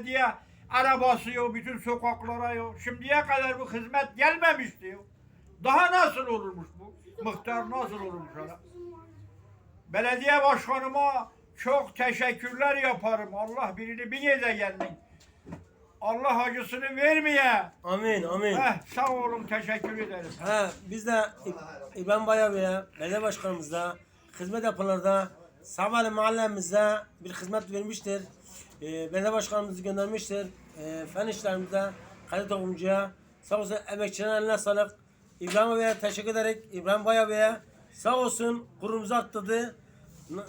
belediye arabası yok, bütün sokaklara yok. Şimdiye kadar bu hizmet gelmemişti yok. Daha nasıl olurmuş bu? Muhtar nasıl olurmuş hala? Belediye başkanıma çok teşekkürler yaparım. Allah birini bir gezegenlik. Allah acısını vermeye. Amin amin. Heh, sağ olun teşekkür ederim. Ha, biz de İ- İbrahim Baya Bey'e, belediye başkanımızda, hizmet yapanlarda, Sabahlı mahallemizde bir hizmet vermiştir. Ee, belediye başkanımızı göndermiştir. Ee, fen işlerimizde Kadir Tohumcu'ya, sağ olsun emekçilerin eline sağlık. İbrahim Bey'e teşekkür ederek İbrahim Baya Bey'e sağ olsun. N-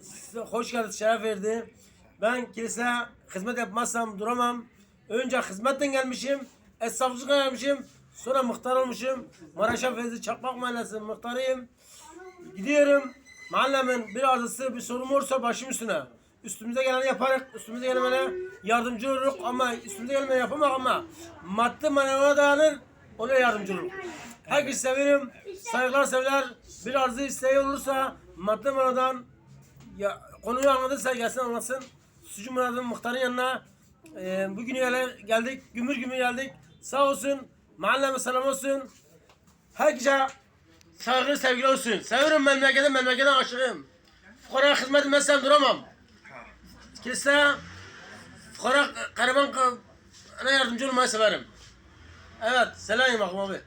size hoş geldiniz, şeref verdi. Ben kiliseye hizmet yapmazsam duramam. Önce hizmetten gelmişim, esnaflıkla gelmişim, sonra muhtar olmuşum. Maraş'a Fevzi Çakmak Mahallesi muhtarıyım. Gidiyorum, mahallemin bir arızası, bir sorun olursa başım üstüne. Üstümüze geleni yaparız, üstümüze gelene yardımcı oluruz ama üstümüze gelmeni yapamak ama maddi manevi dayanır, ona yardımcı oluruz. Herkesi severim, saygılar severler. Bir arzı isteği olursa maddi maneviden ya konuyu anladıysa gelsin anlatsın. Sucu Murat'ın muhtarın yanına e, bugün geldik, gümür gümür geldik. Sağ olsun, mahalleme selam olsun. Herkese saygı sevgi olsun. Severim memleketi, memlekete aşığım. Fukara hizmet etmezsem duramam. Kilise, fukara, karavan ana yardımcı olmayı severim. Evet, selam bakalım abi.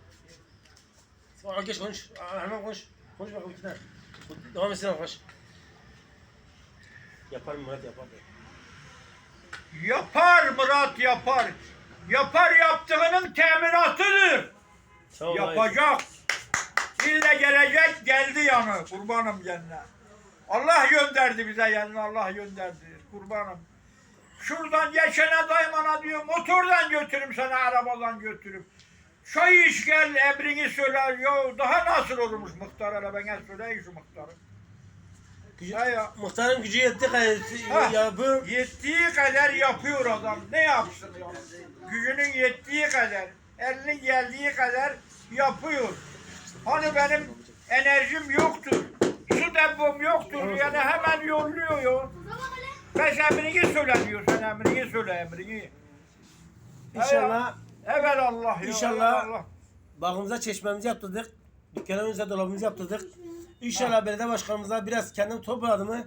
Sonra geç konuş, hemen konuş. Konuş bakalım iki tane. Devam etsin konuş. Yapar Murat yapar. Yapar Murat yapar. Yapar yaptığının teminatıdır. Ol. Yapacak. İlle gelecek geldi yanı. Kurbanım yanına. Allah gönderdi bize yanına. Allah gönderdi. Kurbanım. Şuradan geçene daymana diyor. Motordan götürüm seni arabadan götürüm. Çay iç gel emrini söyle. Yo daha nasıl olurmuş muhtar hele bana söyleyin şu muhtarı. Gücü, Ya muhtarın gücü yetti kadar yapı. Yettiği kadar yapıyor adam. Ne yapsın ya? Gücünün yettiği kadar, elinin geldiği kadar yapıyor. Hani benim enerjim yoktur. Su depom yoktur. Yani hemen yolluyor Ben emrini söylemiyor. Sen emrini söyle emrini. İnşallah Evvel Allah ya. İnşallah. Allah. bağımıza çeşmemizi yaptırdık. Dükkanımıza dolabımızı yaptırdık. İnşallah belediye başkanımıza biraz kendim topladım mı?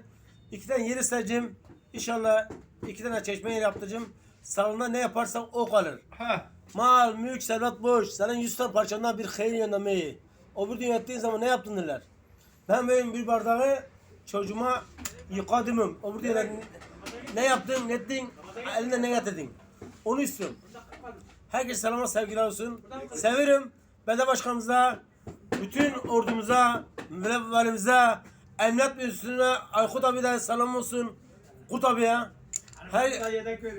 İki tane yer isteyeceğim. İnşallah iki tane çeşme yer yaptıracağım. Salonda ne yaparsam o kalır. Heh. Mal, mülk, servet boş. Senin yüz tane parçandan bir hayır yönlemeyi. O bir dünya ettiğin zaman ne yaptın derler. Ben böyle bir bardağı çocuğuma yıkadım. O bir dünya ne yaptın, ne ettin, elinde ne getirdin. Onu istiyorum. Herkese selamlar, sevgiler olsun. Severim. Belediye başkanımıza, bütün ordumuza, valimize, emniyet müdürlüğüne, Aykut abi de selam olsun. Kut abiye. Her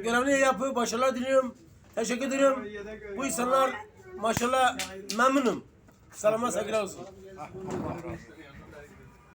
görevini yapıyor. Başarılar diliyorum. Teşekkür ederim. Bu insanlar maşallah memnunum. Selamlar, sevgiler olsun.